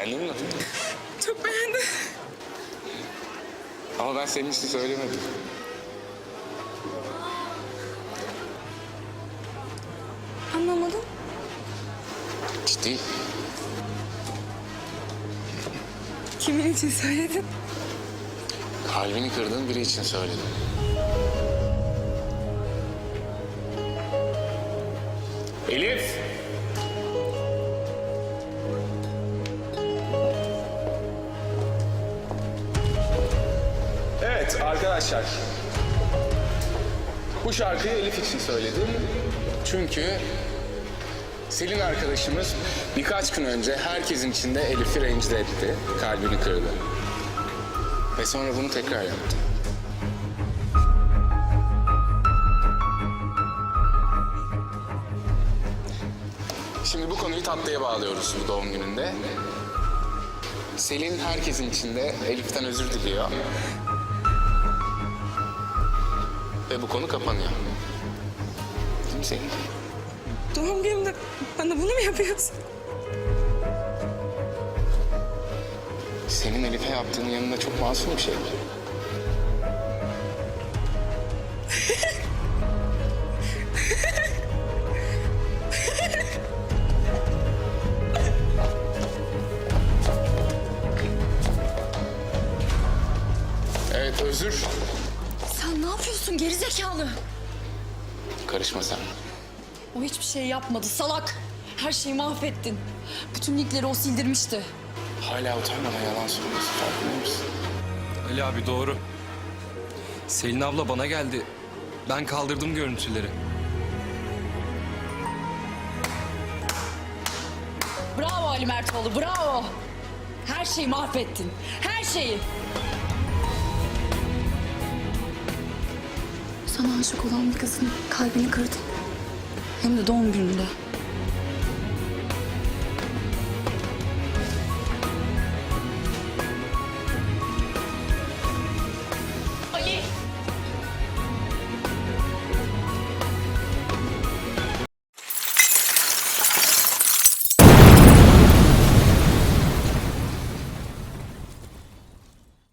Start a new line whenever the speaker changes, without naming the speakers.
Beğendin mi?
Çok beğendim.
Ama ben senin için söylemedim.
Anlamadım.
Ciddi.
Kimin için söyledin?
Kalbini kırdığın biri için söyledim. Arkadaşlar. Bu şarkıyı Elif için söyledim. Çünkü Selin arkadaşımız birkaç gün önce herkesin içinde Elif'i rencide etti. Kalbini kırdı. Ve sonra bunu tekrar yaptı. Şimdi bu konuyu tatlıya bağlıyoruz bu doğum gününde. Selin herkesin içinde Elif'ten özür diliyor. Ve bu konu kapanıyor. Değil mi Selin?
Doğum günümde bana bunu mu yapıyorsun?
Senin Elif'e yaptığının yanında çok masum bir şey. Evet özür.
Yapıyorsun gerizekalı?
Karışma sen.
O hiçbir şey yapmadı salak. Her şeyi mahvettin. Bütün linkleri o sildirmişti.
Hala utanmadan yalan söylüyorsun farkında mısın?
Ali abi doğru. Selin abla bana geldi. Ben kaldırdım görüntüleri.
Bravo Ali Mertoğlu bravo. Her şeyi mahvettin. Her şeyi.
Sana aşık olan bir kızın kalbini kırdın. Hem de doğum gününde.